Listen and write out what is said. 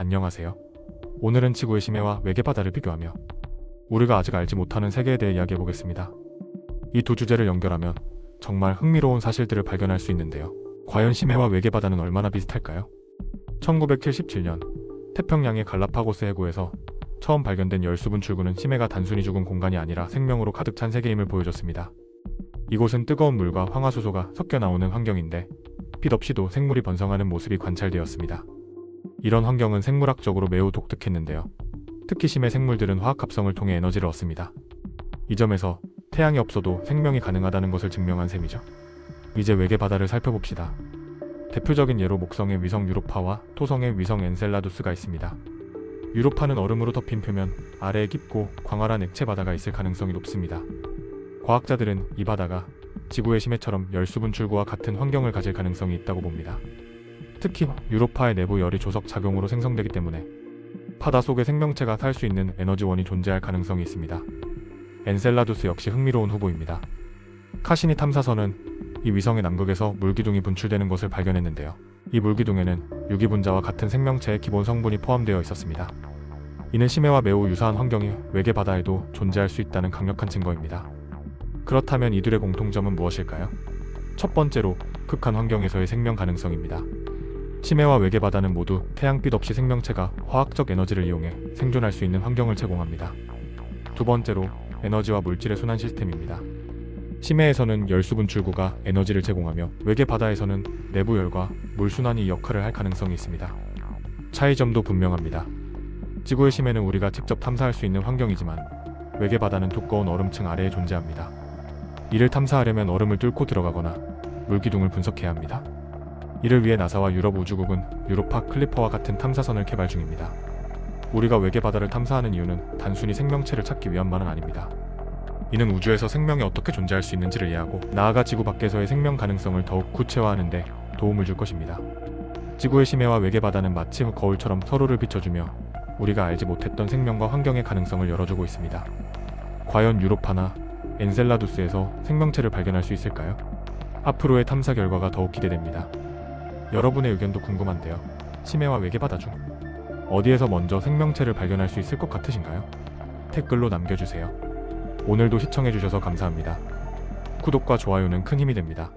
안녕하세요. 오늘은 지구의 심해와 외계 바다를 비교하며 우리가 아직 알지 못하는 세계에 대해 이야기해 보겠습니다. 이 두 주제를 연결하면 정말 흥미로운 사실들을 발견할 수 있는데요. 과연 심해와 외계 바다는 얼마나 비슷할까요? 1977년 태평양의 갈라파고스 해구에서 처음 발견된 열수분 출구는 심해가 단순히 죽은 공간이 아니라 생명으로 가득 찬 세계임을 보여줬습니다. 이곳은 뜨거운 물과 황화수소가 섞여 나오는 환경인데 빛 없이도 생물이 번성하는 모습이 관찰되었습니다. 이런 환경은 생물학적으로 매우 독특했는데요. 특히 심해 생물들은 화학 합성을 통해 에너지를 얻습니다. 이 점에서 태양이 없어도 생명이 가능하다는 것을 증명한 셈이죠. 이제 외계 바다를 살펴봅시다. 대표적인 예로 목성의 위성 유로파와 토성의 위성 엔셀라두스가 있습니다. 유로파는 얼음으로 덮인 표면 아래에 깊고 광활한 액체 바다가 있을 가능성이 높습니다. 과학자들은 이 바다가 지구의 심해처럼 열수분 출구와 같은 환경을 가질 가능성이 있다고 봅니다. 특히 유로파의 내부 열이 조석 작용으로 생성되기 때문에 바다 속에 생명체가 살 수 있는 에너지원이 존재할 가능성이 있습니다. 엔셀라두스 역시 흥미로운 후보입니다. 카시니 탐사선은 이 위성의 남극에서 물기둥이 분출되는 것을 발견했는데요. 이 물기둥에는 유기분자와 같은 생명체의 기본 성분이 포함되어 있었습니다. 이는 심해와 매우 유사한 환경이 외계 바다에도 존재할 수 있다는 강력한 증거입니다. 그렇다면 이들의 공통점은 무엇일까요? 첫 번째로 극한 환경에서의 생명 가능성입니다. 심해와 외계 바다는 모두 태양빛 없이 생명체가 화학적 에너지를 이용해 생존할 수 있는 환경을 제공합니다. 두 번째로 에너지와 물질의 순환 시스템입니다. 심해에서는 열수 분출구가 에너지를 제공하며 외계 바다에서는 내부 열과 물 순환이 이 역할을 할 가능성이 있습니다. 차이점도 분명합니다. 지구의 심해는 우리가 직접 탐사할 수 있는 환경이지만 외계 바다는 두꺼운 얼음층 아래에 존재합니다. 이를 탐사하려면 얼음을 뚫고 들어가거나 물기둥을 분석해야 합니다. 이를 위해 나사와 유럽 우주국은 유로파 클리퍼와 같은 탐사선을 개발 중입니다. 우리가 외계 바다를 탐사하는 이유는 단순히 생명체를 찾기 위함만은 아닙니다. 이는 우주에서 생명이 어떻게 존재할 수 있는지를 이해하고 나아가 지구 밖에서의 생명 가능성을 더욱 구체화하는 데 도움을 줄 것입니다. 지구의 심해와 외계 바다는 마치 거울처럼 서로를 비춰주며 우리가 알지 못했던 생명과 환경의 가능성을 열어주고 있습니다. 과연 유로파나 엔셀라두스에서 생명체를 발견할 수 있을까요? 앞으로의 탐사 결과가 더욱 기대됩니다. 여러분의 의견도 궁금한데요. 심해와 외계 바다 중 어디에서 먼저 생명체를 발견할 수 있을 것 같으신가요? 댓글로 남겨주세요. 오늘도 시청해주셔서 감사합니다. 구독과 좋아요는 큰 힘이 됩니다.